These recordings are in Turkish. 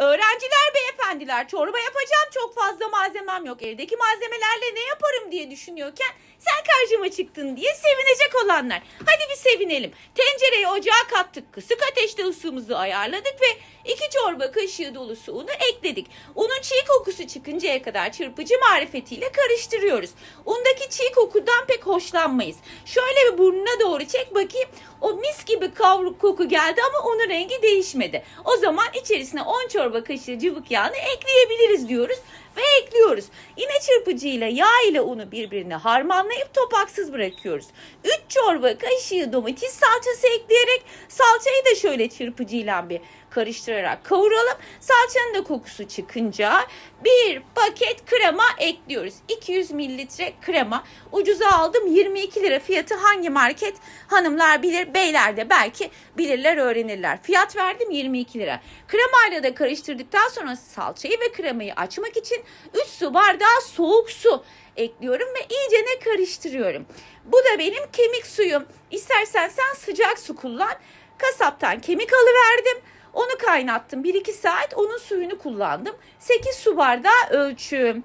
öğrenciler beyefendiler çorba yapacağım çok fazla malzemem yok. Evdeki malzemelerle ne yaparım diye düşünüyorken sen karşıma çıktın diye sevinecek olanlar. Hadi bir sevinelim. Tencereyi ocağa kattık. Kısık ateşte ısımızı ayarladık ve iki çorba kaşığı dolusu unu ekledik. Unun çiğ kokusu çıkıncaya kadar çırpıcı marifetiyle karıştırıyoruz. Undaki çiğ kokudan pek hoşlanmayız. Şöyle bir burnuna doğru çek bakayım. O mis gibi kavruk koku geldi ama onun rengi değişmedi. O zaman içerisine 10 çorba kaşığı cıvık yağını ekleyebiliriz diyoruz ve ekliyoruz. Yine çırpıcıyla yağ ile unu birbirine harmanlayıp topaksız bırakıyoruz. 3 çorba kaşığı domates salçası ekleyerek salçayı da şöyle çırpıcıyla bir karıştırarak kavuralım. Salçanın da kokusu çıkınca bir paket krema ekliyoruz. 200 mililitre krema. Ucuza aldım 22 lira fiyatı hangi market hanımlar bilir beyler de belki bilirler öğrenirler. Fiyat verdim 22 lira. Kremayla da karıştırdıktan sonra salçayı ve kremayı açmak için 3 su bardağı soğuk su ekliyorum ve iyice ne karıştırıyorum. Bu da benim kemik suyum. İstersen sen sıcak su kullan. Kasaptan kemik alıverdim. Onu kaynattım. 1-2 saat onun suyunu kullandım. 8 su bardağı ölçüm.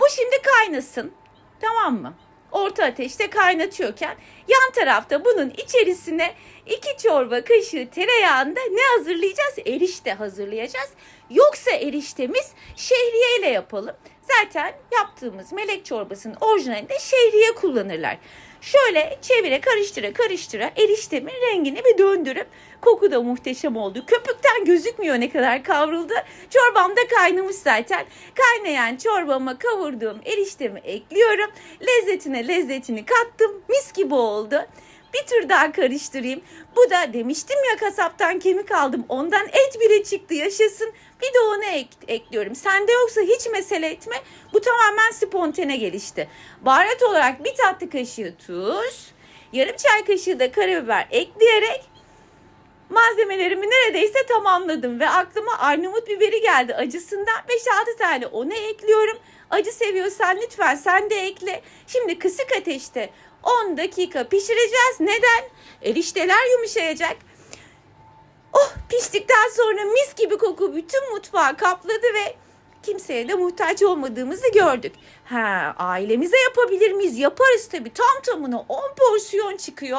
Bu şimdi kaynasın. Tamam mı? Orta ateşte kaynatıyorken yan tarafta bunun içerisine 2 çorba kaşığı tereyağında ne hazırlayacağız? Erişte hazırlayacağız. Yoksa eriştemiz şehriye ile yapalım. Zaten yaptığımız melek çorbasının orijinalinde şehriye kullanırlar. Şöyle çevire karıştıra karıştıra eriştemin rengini bir döndürüp koku da muhteşem oldu. Köpükten gözükmüyor ne kadar kavruldu. Çorbam da kaynamış zaten. Kaynayan çorbama kavurduğum eriştemi ekliyorum. Lezzetine lezzetini kattım. Mis gibi oldu. Bir tur daha karıştırayım. Bu da demiştim ya kasaptan kemik aldım. Ondan et bile çıktı yaşasın. Bir de onu ek- ekliyorum. Sende yoksa hiç mesele etme. Bu tamamen spontane gelişti. Baharat olarak bir tatlı kaşığı tuz, yarım çay kaşığı da karabiber ekleyerek malzemelerimi neredeyse tamamladım ve aklıma Arnavut biberi geldi acısından 5-6 tane onu ekliyorum. Acı seviyorsan lütfen sen de ekle. Şimdi kısık ateşte 10 dakika pişireceğiz. Neden? Erişteler yumuşayacak. Oh piştikten sonra mis gibi koku bütün mutfağı kapladı ve kimseye de muhtaç olmadığımızı gördük. Ha, ailemize yapabilir miyiz? Yaparız tabii. Tam tamına 10 porsiyon çıkıyor.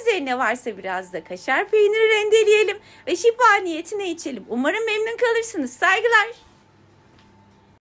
Üzerine varsa biraz da kaşar peyniri rendeleyelim ve şifa niyetine içelim. Umarım memnun kalırsınız. Saygılar.